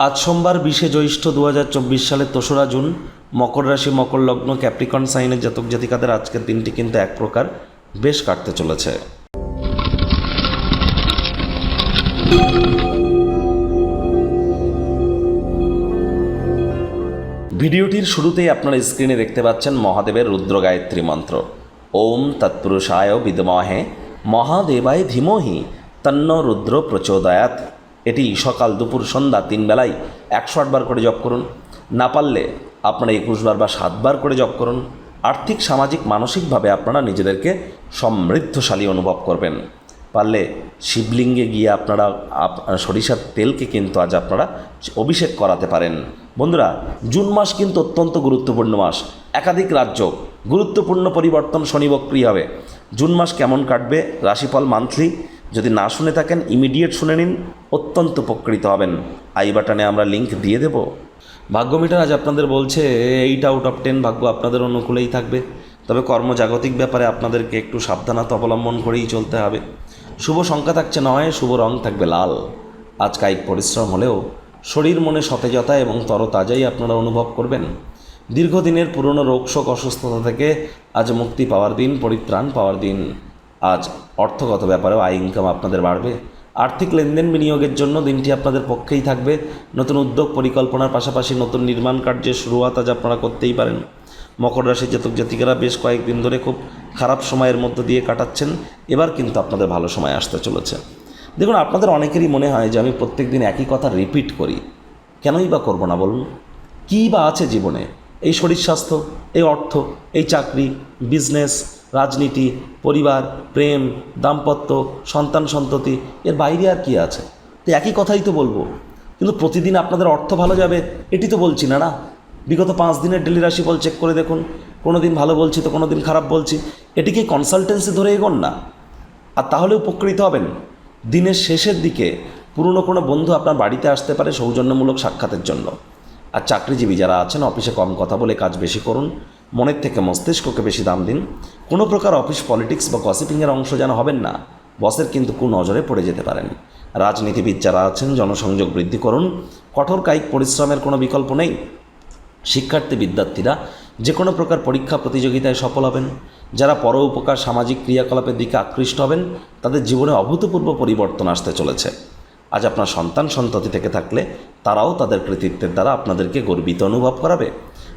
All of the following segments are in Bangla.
আজ সোমবার বিশে জ্যৈষ্ঠ দু হাজার চব্বিশ সালের দোসরা জুন, মকর রাশি, মকর লগ্ন, ক্যাপ্রিকন সাইনের জাতক জাতিকাদের আজকের দিনটি কিন্তু এক প্রকার বেশ কাটতে চলেছে। ভিডিওটির শুরুতেই আপনারা স্ক্রিনে দেখতে পাচ্ছেন মহাদেবের রুদ্র গায়ত্রী মন্ত্র। ওম তৎপুরুষায় বিদমহে, মহাদেবায় ধীমহি, তন্ন রুদ্র প্রচোদয়াত এটি সকাল দুপুর সন্ধ্যা তিন বেলায় একশো আটবার করে জপ করুন। না পারলে আপনারা একুশ বার বা সাতবার করে জপ করুন। আর্থিক, সামাজিক, মানসিকভাবে আপনারা নিজেদেরকে সমৃদ্ধশালী অনুভব করবেন। পারলে শিবলিঙ্গে গিয়ে আপনারা সরিষার তেলকে কিন্তু আজ আপনারা অভিষেক করাতে পারেন। বন্ধুরা, জুন মাস কিন্তু অত্যন্ত গুরুত্বপূর্ণ মাস। একাধিক রাজ্য গুরুত্বপূর্ণ পরিবর্তন শনি বক্রি হবে। জুন মাস কেমন কাটবে? রাশিফল মান্থলি। যদি না শুনে থাকেন ইমিডিয়েট শুনে নিন, অত্যন্ত উপকৃত হবেন। আই বাটনে আমরা লিংক দিয়ে দেব। ভাগ্য মিটার আজ আপনাদের বলছে এইট আউট অফ টেন ভাগ্য আপনাদের অনুকূলেই থাকবে। তবে কর্মজাগতিক ব্যাপারে আপনাদেরকে একটু সাবধানতা অবলম্বন করেই চলতে হবে। শুভ সংখ্যা থাকছে নয়, শুভ রং থাকবে লাল। আজ কায়িক পরিশ্রম হলেও শরীর মনে সতেজতা এবং তরতাজাই আপনারা অনুভব করবেন। দীর্ঘদিনের পুরনো রোগ, শোক, অসুস্থতা থেকে আজ মুক্তি পাওয়ার দিন, পরিত্রাণ পাওয়ার দিন। আজ অর্থগত ব্যাপারেও আয় ইনকাম আপনাদের বাড়বে। আর্থিক লেনদেন বিনিয়োগের জন্য দিনটি আপনাদের পক্ষেই থাকবে। নতুন উদ্যোগ পরিকল্পনার পাশাপাশি নতুন নির্মাণ কার্যের শুরুয়াত আজ আপনারা করতেই পারেন। মকর রাশির জাতক জাতিকারা বেশ কয়েকদিন ধরে খুব খারাপ সময়ের মধ্য দিয়ে কাটাচ্ছেন। এবার কিন্তু আপনাদের ভালো সময় আসতে চলেছে। দেখুন, আপনাদের অনেকেরই মনে হয় যে আমি প্রত্যেক দিন একই কথা রিপিট করি। কেনই বা করব না বলুন? কী বা আছে জীবনে? এই শরীর স্বাস্থ্য, এই অর্থ, এই চাকরি বিজনেস রাজনীতি, পরিবার, প্রেম, দাম্পত্য, সন্তান সন্ততি, এর বাইরে আর কি আছে? তো একই কথাই তো বলব। কিন্তু প্রতিদিন আপনাদের অর্থ ভালো যাবে, এটি তো বলছি না না? বিগত পাঁচ দিনের ডেলি রাশিফল চেক করে দেখুন। কোনো দিন ভালো বলছি তো কোনো দিন খারাপ বলছি। এটিকে কনসালটেন্সি ধরে এগোন না? আর তাহলে উপকৃত হবেন। দিনের শেষের দিকে পুরনো কোনো বন্ধু আপনার বাড়িতে আসতে পারে সৌজন্যমূলক সাক্ষাতের জন্য। আর চাকরিজীবী যারা আছেন অফিসে কম কথা বলে কাজ বেশি করুন। মনের থেকে মস্তিষ্ককে বেশি দাম দিন। কোনো প্রকার অফিস পলিটিক্স বা গসিপিংয়ের অংশ যেন হবেন না। বসের কিন্তু কু নজরে পড়ে যেতে পারেন। রাজনীতিবিদ যারা আছেন, জনসংযোগ বৃদ্ধি করুন। কঠোর কায়িক পরিশ্রমের কোনো বিকল্প নেই। শিক্ষার্থী, বিদ্যার্থীরা যে কোনো প্রকার পরীক্ষা প্রতিযোগিতায় সফল হবেন। যারা পর উপকার সামাজিক ক্রিয়াকলাপের দিকে আকৃষ্ট হবেন, তাদের জীবনে অভূতপূর্ব পরিবর্তন আসতে চলেছে। আজ আপনার সন্তান সন্ততি থেকে থাকলে তারাও তাদের কৃতিত্বের দ্বারা আপনাদেরকে গর্বিত অনুভব করাবে।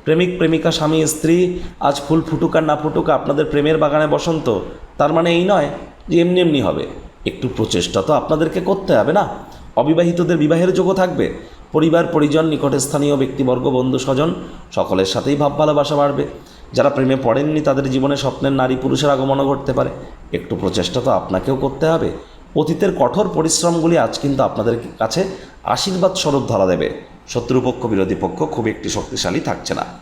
প্রেমিক, প্রেমিকা, স্বামী, স্ত্রী, আজ ফুল ফুটুক আর না ফুটুক, আপনাদের প্রেমের বাগানে বসন্ত। তার মানে এই নয় যে এমনি এমনি হবে। একটু প্রচেষ্টা তো আপনাদেরকে করতে হবে না? অবিবাহিতদের বিবাহের যোগও থাকবে। পরিবার, পরিজন, নিকটে স্থানীয় ব্যক্তিবর্গ, বন্ধু, স্বজন, সকলের সাথেই ভাব, ভালোবাসা বাড়বে। যারা প্রেমে পড়েননি, তাদের জীবনে স্বপ্নের নারী পুরুষের আগমনও ঘটতে পারে। একটু প্রচেষ্টা তো আপনাকেও করতে হবে। অতীতের কঠোর পরিশ্রমগুলি আজ কিন্তু আপনাদের কাছে আশীর্বাদ স্বরূপ ধরা দেবে। শত্রুপক্ষ, বিরোধী পক্ষ খুব একটি শক্তিশালী থাকছে না।